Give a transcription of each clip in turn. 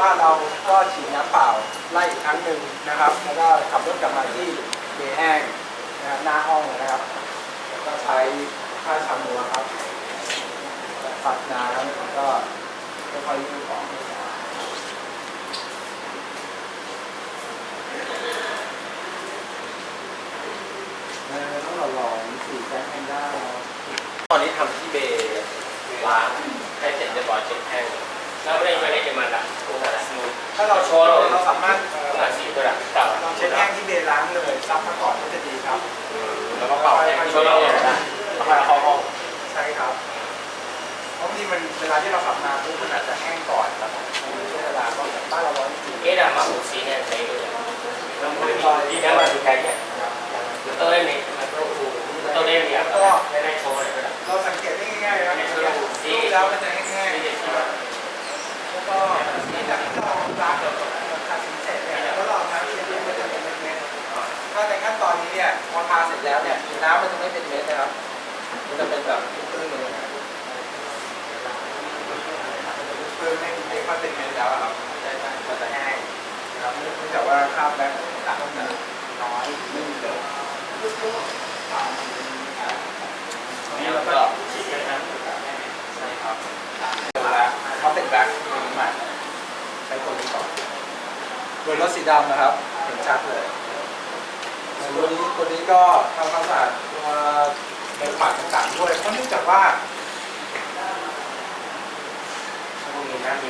ว่าเราก็ฉีดน้ำเปล่าไล่อีกครั้งหนึ่งนะครับ แล้วก็ขับรถกลับมาที่เบแห้งนะครับหน้าห้องนะครับแล้วก็ใช้ผ้าชามัวครับปัดน้ำแล้วก็ค่อยๆยืดออกเออต้องหล่อๆสีแจ็คแพนด้าตอนนี้ทำที่เบล้างให้เสร็จเรียบร้อยเช็ดแห้งแล้วไม่ ถ้าเราโชว์เราสามารถเอ่อตัดสีตัวดักเก่าลองเช็ดแห้งที่เบล้างเลยซับมาก่อนก็จะดีครับแล้วก็เป่าแห้งช่วยเราได้ทำไมเขาห้องใช่ครับเพราะบางทีมันเวลาที่เราขับมาปุ๊บมันอาจจะแห้งก่อนครับมันมีช่วงเวลาก็แบบบ้านเราร้อนจริงเอ๊ะดำมาหูสีเนี่ยใช้ด้วยแล้วมันมีดีนะมันดูแค่เนี่ยต้องเล่นนี้ต้องเล่นเนี่ยก็ไม่ได้โชว์เลยนะเราสังเกตได้ง่ายๆนะดูแล้วมันจะแห้งๆแล้วก็จากที่เราล้างเดี๋ยวทาสีเสร็จเนี่ยแล้วเราน้ำเช็ดเนี่ยมันจะเป็นเม็ดๆ ถ้าในขั้นตอนนี้เนี่ยพอทาเสร็จแล้วเนี่ยน้ำมันจะไม่เป็นเม็ดนะครับ มันจะเป็นแบบตื้นๆเลยนะตื้นไม่ไม่ค่อยเป็นเม็ดแล้วอะครับใช่ๆมันจะแห้งนะครับเนื่องจากว่าคราบแบคต่างๆมันน้อยไม่มีเลยนี่แล้วก็ฉีดกันนะใช่ครับเดี๋ยวแล้วเขาเป็นแบล็คตัวนี้ใหม่ใช้ตัวนี้ก่อนโดยรถสีดำนะครับเห็นชัดเลยส่ ตัวนี้ตัวนี้ก็ทำความสะอาดในปัดต่างๆด้วยเพราะเนื่องจากว่า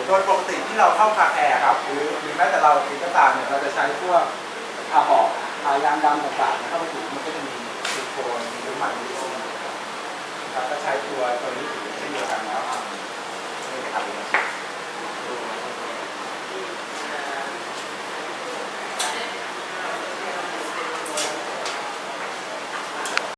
โดยปกติที่เราเข้าคาแคร์ครับหรือหรืแม้แต่เราติดก็ตามเนี่ยเราจะใช้พวกทาหอกทายางดำต่างๆเข้าไปถูมันก็จะมีซิลิโคนมีน้ำมันมีโซนครับก็ใช้ตัวตัวนี้เช่นเดียวกันแล้รับในะครับ